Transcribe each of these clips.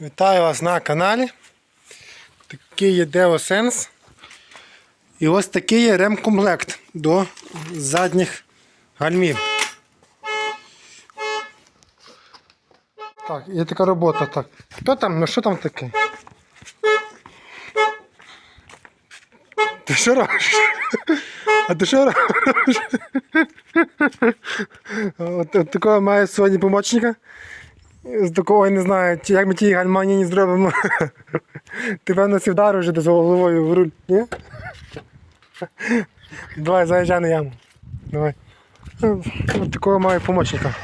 Вітаю вас на каналі. Такий є DeoSense. І ось такий є ремкомплект до задніх гальмів. Так, є така робота. Так. Хто там? Ну що там таке? Ти що робиш? А ти що робиш? От, от такого має сьогодні помічника. З такого не знаю, як ми ті гальмані не зробимо. Ти певно сі вдарив вже десь головою в руль, ні? Давай, заїжджай на яму. Давай. От такого маю помічника.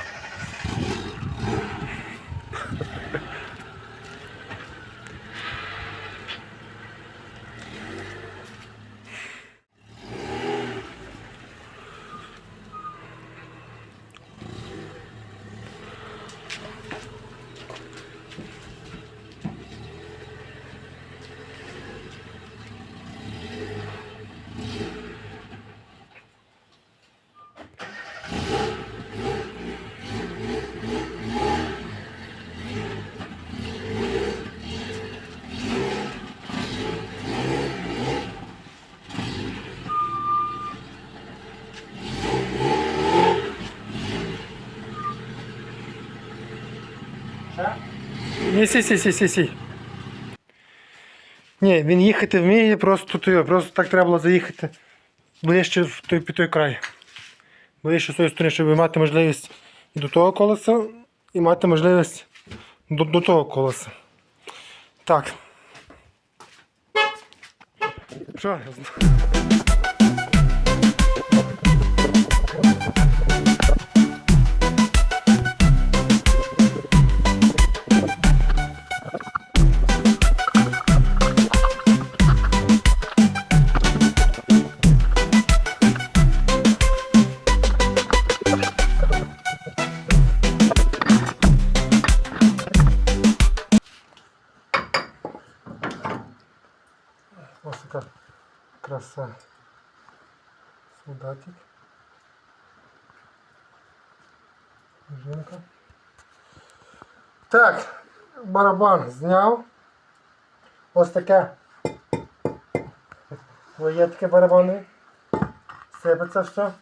Ні, сі, сі, сі, сі, сі. Ні, він їхати вміє, просто то, просто так треба було заїхати ближче в той, під той край. Ближче з тої сторони, щоб мати можливість і до того колеса, і мати можливість до, до того колеса. Так. Що? Така краса. Солдатик. Жінка. Так, барабан зняв. Ось таке. Є таке барабани. Сипеться все.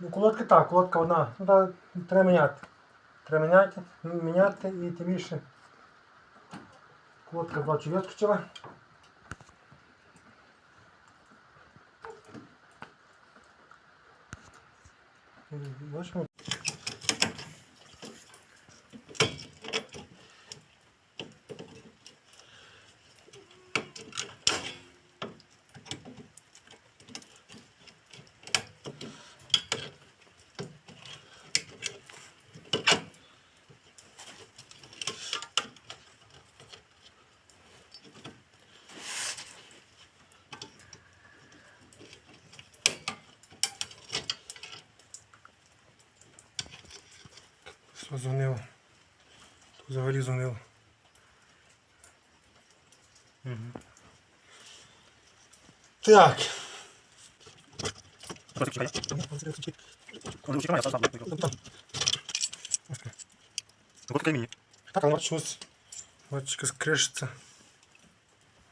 Ну, колодка так, колодка одна. Ну, треба міняти. Треба міняти, міняти і тим більше. Колодка бачу вискочила. Бачимо. Все дзвонило. Тут взагалі дзвонило. Угу. Так. Так, а щось. Бачка скришиться.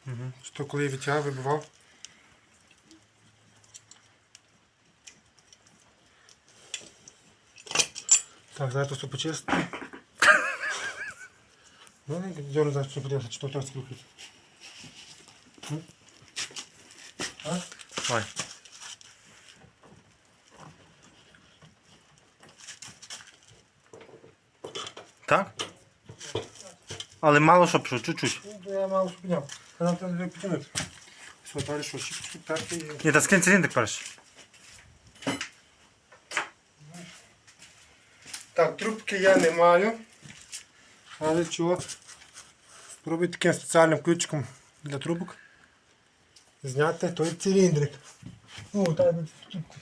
Угу. Що коли я відтягав, вибивав. Так, зараз все почистити. Ну, дерну зараз що подивитися, чи то виключити. А? Ой. Так? Але мало що пішло, чуть-чуть. Ну, я мало. А нам треба підтягнути. Все, далі що, щіпку терти і... Ні, та скинь циліндр перший. Так, трубки я не маю. Але чого? Спробуй таким спеціальним ключиком для трубок зняти той циліндрик. О, так, трубку.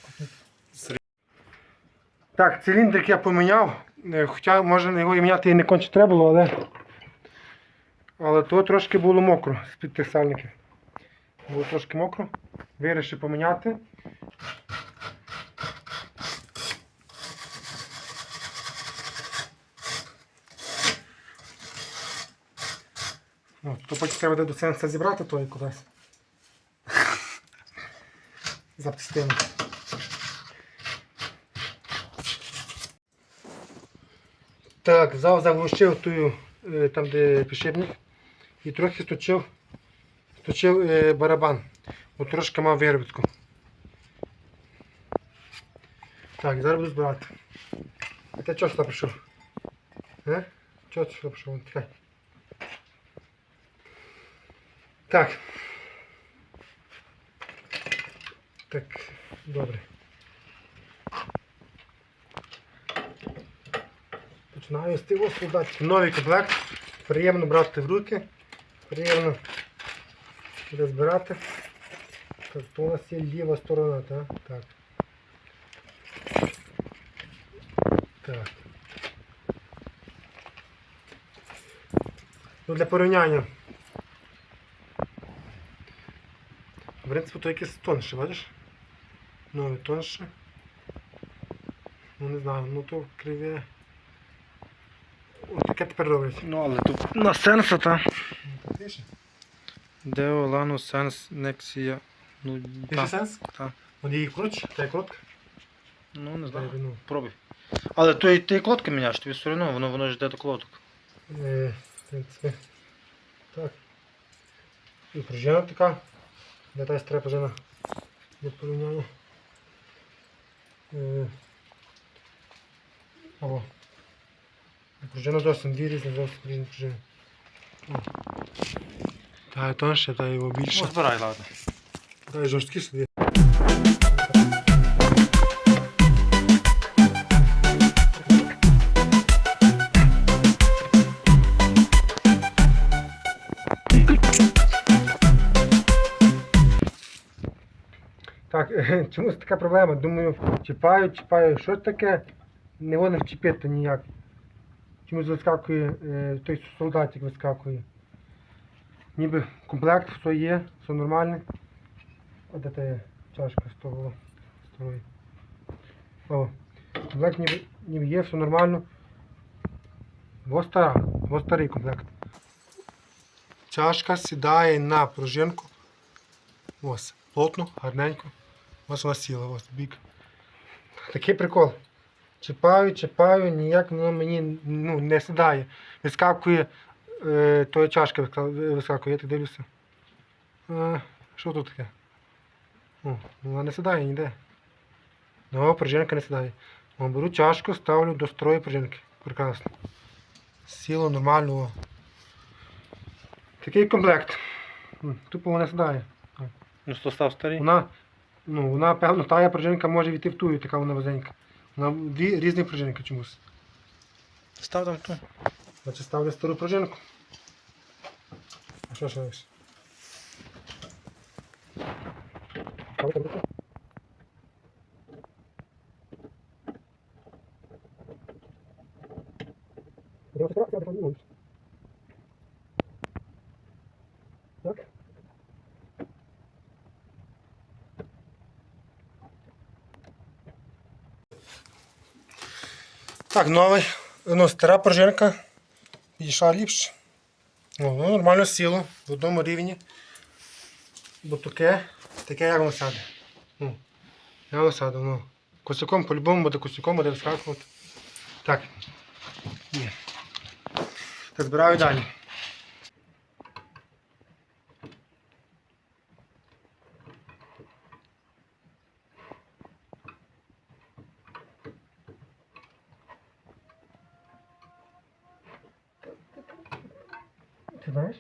Так, циліндрик я поміняв. Е, Хоча може його і міняти і не конче треба було, але. Але то трошки було мокро з-під тих сальників. Було трошки мокро. Вирішив поміняти. То потім треба до сенса зібрати той кудись. Запчастину. Так, зав заглушив тую, е, там де підшипник і трохи сточив, сточив е, барабан. Бо трошки мав виробітку. Так, зараз буду збирати. А ти чого сюди прийшов? Е? Чого ти сюди прийшов? Тікай. Так. Так, добре. Починаю з тих солдатів. Новий комплект. Приємно брати в руки. Приємно розбирати. Так, то у нас є ліва сторона, так? Так. Так. Ну, для порівняння. Принципі, то якесь тонше, бачиш? Ну, тонше. Ну не знаю, ну то криве. Ось таке тепер роблять. Ну, але тут на сенса, та. Део, Лану, Сенс, Нексія. Ну, та. сенс? та. От її коротше, та й коротка. Ну, не Та знаю. й, ну, Пробуй. Але то й ти клотки міняєш, тобі все одно, воно, воно ж йде до клоток. е, в принципі. Так. І пружина така. Де та стара пружина для порівняння. Е, О. Пружина зовсім дві різні, зовсім різні пружини. Та й тонше, та його більше. Ну, збирай, ладно. Та й жорсткіше дві. чомусь така проблема. Думаю, чіпаю, чіпаю, що таке? Не воно вчепити ніяк. Чомусь вискакує, е, той солдатик вискакує. Ніби комплект, все є, все нормальне. А де чашка з того старої. О, комплект ніби, ніби є, все нормально. Ось стара, ось старий комплект. Чашка сідає на пружинку. Ось, плотно, гарненько. Ось вона сіла, ось в бік. Такий прикол. Чіпаю, чіпаю, ніяк воно мені ну, не сідає. Вискакує, е, тої чашки вискакує, я так дивлюся. Е, що тут таке? О, вона не сідає ніде. Ну, пружинка не сідає. О, беру чашку, ставлю до строї пружинки. Прекрасно. Сіло нормально. Такий комплект. Тупо вона сідає. Ну, що став старий? Вона, ну, вона, певно, тая пружинка може війти в тую, така вона везенька. Вона дві різні пружинки чомусь. Став там ту. Значить ставлю стару пружинку. А що ще лише? Ставити руку. Будемо фотографувати, але там не можеш. Так. Так, новий. Ну, стара пружинка. Підійшла ліпше. Ну, нормально сіло в одному рівні. Бо таке, таке як воно сяде. Ну, як воно сяде, ну. Косяком по-любому буде косяком, буде вискакувати. Так. Ні. Так, збираю далі. Ти знаєш?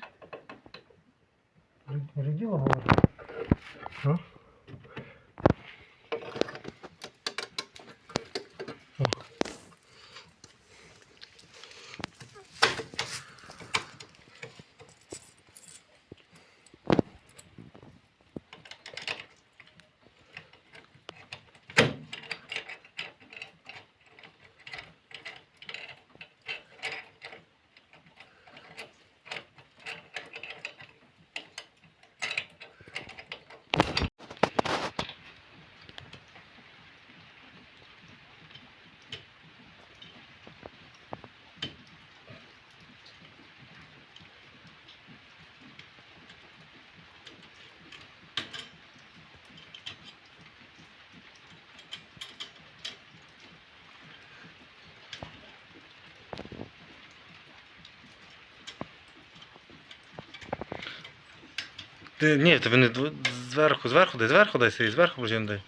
Ти, ні, то вони дв- зверху, зверху, дай зверху дай сей, зверху пружину дай.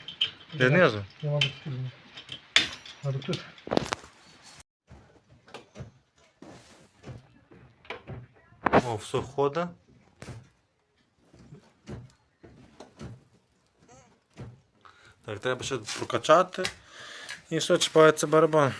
Де знизу. Я мабуть тут. Мабуть тут. О, все ходить. Так, треба ще прокачати. І все, чіпається барабан.